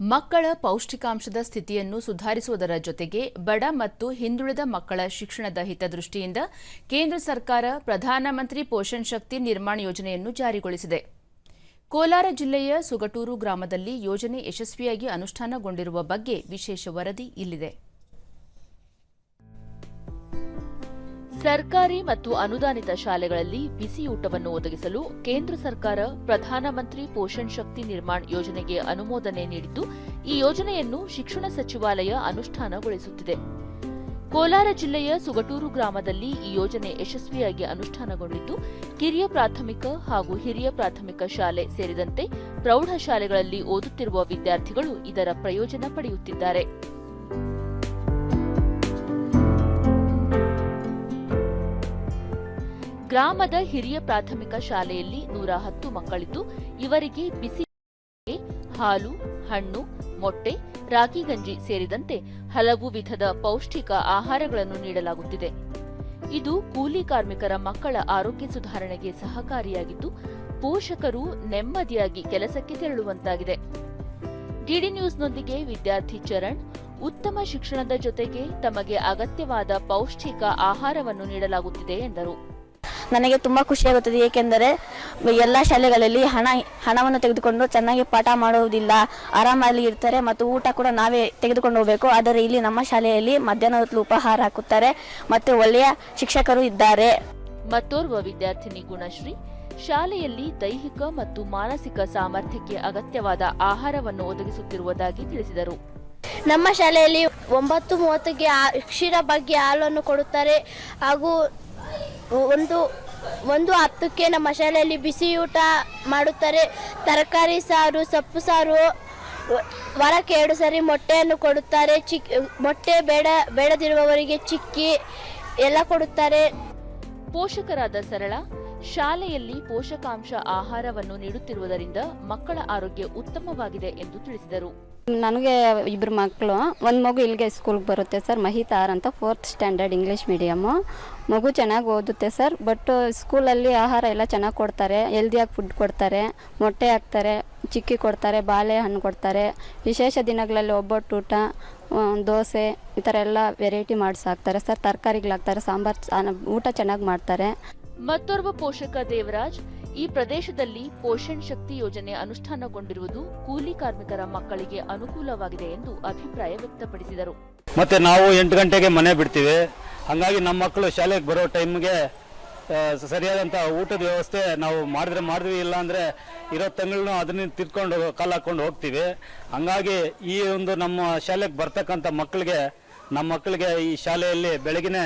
ಮಕ್ಕಳ ಪೌಷ್ಟಿಕಾಂಶದ ಸ್ಥಿತಿಯನ್ನು ಸುಧಾರಿಸುವುದರ ಜೊತೆಗೆ ಬಡ ಮತ್ತು ಹಿಂದುಳಿದ ಮಕ್ಕಳ ಶಿಕ್ಷಣದ ಹಿತದೃಷ್ಟಿಯಿಂದ ಕೇಂದ್ರ ಸರ್ಕಾರ ಪ್ರಧಾನಮಂತ್ರಿ ಪೋಷಣ್ ಶಕ್ತಿ ನಿರ್ಮಾಣ ಯೋಜನೆಯನ್ನು ಜಾರಿಗೊಳಿಸಿದೆ. ಕೋಲಾರ ಜಿಲ್ಲೆಯ ಸುಗಟೂರು ಗ್ರಾಮದಲ್ಲಿ ಯೋಜನೆ ಯಶಸ್ವಿಯಾಗಿ ಅನುಷ್ಠಾನಗೊಂಡಿರುವ ಬಗ್ಗೆ ವಿಶೇಷ ವರದಿ ಇಲ್ಲಿದೆ. ಸರ್ಕಾರಿ ಮತ್ತು ಅನುದಾನಿತ ಶಾಲೆಗಳಲ್ಲಿ ಬಿಸಿಯೂಟವನ್ನು ಒದಗಿಸಲು ಕೇಂದ್ರ ಸರ್ಕಾರ ಪ್ರಧಾನಮಂತ್ರಿ ಪೋಷಣ್ ಶಕ್ತಿ ನಿರ್ಮಾಣ್ ಯೋಜನೆಗೆ ಅನುಮೋದನೆ ನೀಡಿದ್ದು, ಈ ಯೋಜನೆಯನ್ನು ಶಿಕ್ಷಣ ಸಚಿವಾಲಯ ಅನುಷ್ಠಾನಗೊಳಿಸುತ್ತಿದೆ. ಕೋಲಾರ ಜಿಲ್ಲೆಯ ಸುಗಟೂರು ಗ್ರಾಮದಲ್ಲಿ ಈ ಯೋಜನೆ ಯಶಸ್ವಿಯಾಗಿ ಅನುಷ್ಠಾನಗೊಂಡಿದ್ದು, ಕಿರಿಯ ಪ್ರಾಥಮಿಕ ಹಾಗೂ ಹಿರಿಯ ಪ್ರಾಥಮಿಕ ಶಾಲೆ ಸೇರಿದಂತೆ ಪ್ರೌಢಶಾಲೆಗಳಲ್ಲಿ ಓದುತ್ತಿರುವ ವಿದ್ಯಾರ್ಥಿಗಳು ಇದರ ಪ್ರಯೋಜನ ಪಡೆಯುತ್ತಿದ್ದಾರೆ. ಗ್ರಾಮದ ಹಿರಿಯ ಪ್ರಾಥಮಿಕ ಶಾಲೆಯಲ್ಲಿ ನೂರ ಹತ್ತು ಮಕ್ಕಳಿದ್ದು, ಇವರಿಗೆ ಬಿಸಿ ಹಾಲು, ಹಣ್ಣು, ಮೊಟ್ಟೆ, ರಾಗಿ ಗಂಜಿ ಸೇರಿದಂತೆ ಹಲವು ವಿಧದ ಪೌಷ್ಟಿಕ ಆಹಾರಗಳನ್ನು ನೀಡಲಾಗುತ್ತಿದೆ. ಇದು ಕೂಲಿ ಕಾರ್ಮಿಕರ ಮಕ್ಕಳ ಆರೋಗ್ಯ ಸುಧಾರಣೆಗೆ ಸಹಕಾರಿಯಾಗಿದ್ದು, ಪೋಷಕರು ನೆಮ್ಮದಿಯಾಗಿ ಕೆಲಸಕ್ಕೆ ತೆರಳುವಂತಾಗಿದೆ. ಡಿಡಿ ನ್ಯೂಸ್ನೊಂದಿಗೆ ವಿದ್ಯಾರ್ಥಿ ಚರಣ್, ಉತ್ತಮ ಶಿಕ್ಷಣದ ಜೊತೆಗೆ ತಮಗೆ ಅಗತ್ಯವಾದ ಪೌಷ್ಟಿಕ ಆಹಾರವನ್ನು ನೀಡಲಾಗುತ್ತಿದೆ ಎಂದರು. ನನಗೆ ತುಂಬ ಖುಷಿಯಾಗುತ್ತದೆ ಏಕೆಂದರೆ ಎಲ್ಲ ಶಾಲೆಗಳಲ್ಲಿ ಹಣ ಹಣವನ್ನು ತೆಗೆದುಕೊಂಡು ಚೆನ್ನಾಗಿ ಪಾಠ ಮಾಡುವುದಿಲ್ಲ. ಆರಾಮಲ್ಲಿ ಇರ್ತಾರೆ ಮತ್ತು ಊಟ ಕೂಡ ನಾವೇ ತೆಗೆದುಕೊಂಡು ಹೋಗಬೇಕು. ಆದರೆ ಇಲ್ಲಿ ನಮ್ಮ ಶಾಲೆಯಲ್ಲಿ ಮಧ್ಯಾಹ್ನ ಹೊತ್ತು ಉಪಹಾರ ಹಾಕುತ್ತಾರೆ ಮತ್ತು ಒಳ್ಳೆಯ ಶಿಕ್ಷಕರು ಇದ್ದಾರೆ. ಮತ್ತೋರ್ವ ವಿದ್ಯಾರ್ಥಿನಿ ಗುಣಶ್ರೀ ಶಾಲೆಯಲ್ಲಿ ದೈಹಿಕ ಮತ್ತು ಮಾನಸಿಕ ಸಾಮರ್ಥ್ಯಕ್ಕೆ ಅಗತ್ಯವಾದ ಆಹಾರವನ್ನು ಒದಗಿಸುತ್ತಿರುವುದಾಗಿ ತಿಳಿಸಿದರು. ನಮ್ಮ ಶಾಲೆಯಲ್ಲಿ ಒಂಬತ್ತು ಮೂವತ್ತಕ್ಕೆ ಆ- ಕ್ಷೀರ ಬಗ್ಗೆ ಹಾಲನ್ನು ಕೊಡುತ್ತಾರೆ ಹಾಗೂ ಒಂದು ಒಂದು ಹತ್ತಕ್ಕೆ ನಮ್ಮ ಶಾಲೆಯಲ್ಲಿ ಬಿಸಿ ಊಟ ಮಾಡುತ್ತಾರೆ. ತರಕಾರಿ ಸಾರು, ಸೊಪ್ಪು ಸಾರು, ವಾರಕ್ಕೆ ಎರಡು ಸರಿ ಮೊಟ್ಟೆಯನ್ನು ಕೊಡುತ್ತಾರೆ. ಚಿಕ್, ಮೊಟ್ಟೆ ಬೇಡ, ಬೇಡದಿರುವವರಿಗೆ ಚಿಕ್ಕಿ ಎಲ್ಲ ಕೊಡುತ್ತಾರೆ. ಪೋಷಕರಾದ ಸರಳ ಶಾಲೆಯಲ್ಲಿ ಪೋಷಕಾಂಶ ಆಹಾರವನ್ನು ನೀಡುತ್ತಿರುವುದರಿಂದ ಮಕ್ಕಳ ಆರೋಗ್ಯ ಉತ್ತಮವಾಗಿದೆ ಎಂದು ತಿಳಿಸಿದರು. ನನಗೆ ಇಬ್ಬರು ಮಕ್ಕಳು, ಒಂದು ಮಗು ಇಲ್ಲಿಗೆ ಸ್ಕೂಲ್ಗೆ ಬರುತ್ತೆ ಸರ್ ಮಹಿತಾರ್ ಅಂತ ಫೋರ್ತ್ ಸ್ಟ್ಯಾಂಡರ್ಡ್ ಇಂಗ್ಲೀಷ್ ಮೀಡಿಯಮ್ಮು ಮಗು ಚೆನ್ನಾಗಿ ಓದುತ್ತೆ ಸರ್ ಬಟ್ ಸ್ಕೂಲಲ್ಲಿ ಆಹಾರ ಎಲ್ಲ ಚೆನ್ನಾಗಿ ಕೊಡ್ತಾರೆ. ಹೆಲ್ದಿಯಾಗಿ ಫುಡ್ ಕೊಡ್ತಾರೆ, ಮೊಟ್ಟೆ ಹಾಕ್ತಾರೆ, ಚಿಕ್ಕಿ ಕೊಡ್ತಾರೆ ಬಾಳೆಹಣ್ಣು ಕೊಡ್ತಾರೆ. ವಿಶೇಷ ದಿನಗಳಲ್ಲಿ ಒಬ್ಬಟ್ಟು ಊಟ ದೋಸೆ ಈ ಥರ ಎಲ್ಲ ವೆರೈಟಿ ಮಾಡಿಸಾಕ್ತಾರೆ ಸರ್ ತರಕಾರಿಗಳಾಕ್ತಾರೆ ಸಾಂಬಾರು ಊಟ ಚೆನ್ನಾಗಿ ಮಾಡ್ತಾರೆ. ಮತ್ತೋರ್ವ ಪೋಷಕ ದೇವರಾಜ್, ಈ ಪ್ರದೇಶದಲ್ಲಿ ಪೋಷಣ್ ಶಕ್ತಿ ಯೋಜನೆ ಅನುಷ್ಠಾನಗೊಂಡಿರುವುದು ಕೂಲಿ ಕಾರ್ಮಿಕರ ಮಕ್ಕಳಿಗೆ ಅನುಕೂಲವಾಗಿದೆ ಎಂದು ಅಭಿಪ್ರಾಯ ವ್ಯಕ್ತಪಡಿಸಿದರು. ಮತ್ತೆ ನಾವು ಎಂಟು ಗಂಟೆಗೆ ಮನೆ ಬಿಡ್ತೀವಿ. ಹಂಗಾಗಿ ನಮ್ಮ ಮಕ್ಕಳು ಶಾಲೆಗೆ ಬರೋ ಟೈಮ್ಗೆ ಸರಿಯಾದಂಥ ಊಟದ ವ್ಯವಸ್ಥೆ ನಾವು ಮಾಡಿದ್ರೆ ಮಾಡಿದ್ವಿ ಇಲ್ಲ ಅಂದರೆ ಇರೋ ತಿಂಗಳನ್ನೂ ಅದನ್ನ ತಿರ್ಕೊಂಡು ಕಾಲ ಹಾಕೊಂಡು ಹೋಗ್ತೀವಿ. ಹಂಗಾಗಿ ಈ ಒಂದು ನಮ್ಮ ಶಾಲೆಗೆ ಬರ್ತಕ್ಕಂಥ ಮಕ್ಕಳಿಗೆ, ನಮ್ಮ ಮಕ್ಕಳಿಗೆ ಈ ಶಾಲೆಯಲ್ಲಿ ಬೆಳಗಿನ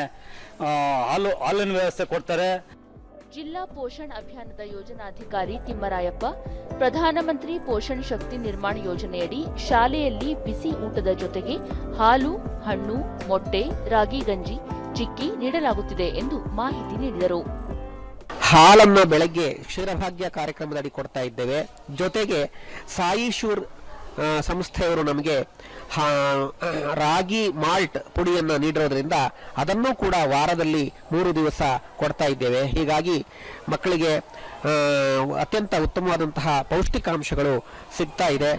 ಹಾಲು, ಹಾಲಿನ ವ್ಯವಸ್ಥೆ ಕೊಡ್ತಾರೆ. ಜಿಲ್ಲಾ ಪೋಷಣ್ ಅಭಿಯಾನದ ಯೋಜನಾಧಿಕಾರಿ ತಿಮ್ಮರಾಯಪ್ಪ ಪ್ರಧಾನಮಂತ್ರಿ ಪೋಷಣ್ ಶಕ್ತಿ ನಿರ್ಮಾಣ ಯೋಜನೆಯಡಿ ಶಾಲೆಯಲ್ಲಿ ಬಿಸಿ ಊಟದ ಜೊತೆಗೆ ಹಾಲು ಹಣ್ಣು ಮೊಟ್ಟೆ ರಾಗಿ ಗಂಜಿ ಚಿಕ್ಕಿ ನೀಡಲಾಗುತ್ತಿದೆ ಎಂದು ಮಾಹಿತಿ ನೀಡಿದರು. ಹಾಲನ್ನು ಬೆಳಗ್ಗೆ ಕ್ಷೀರಭಾಗ್ಯ ಕಾರ್ಯಕ್ರಮದಡಿ ಕೊಡ್ತಾ ಇದ್ದೇವೆ. ಜೊತೆಗೆ ಸಾಯಿ ಶೂರ್ ಆ, ಸಂಸ್ಥೆಯವರು ನಮಗೆ ರಾಗಿ ಮಾಲ್ಟ್ ಪುಡಿಯನ್ನು ನೀಡಿರೋದ್ರಿಂದ ಅದನ್ನು ಕೂಡ ವಾರದಲ್ಲಿ ಮೂರು ದಿವಸ ಕೊಡ್ತಾ ಇದ್ದೇವೆ. ಹೀಗಾಗಿ ಮಕ್ಕಳಿಗೆ ಅತ್ಯಂತ ಉತ್ತಮವಾದಂತಹ ಪೌಷ್ಟಿಕಾಂಶಗಳು ಸಿಗ್ತಾ ಇದೆ.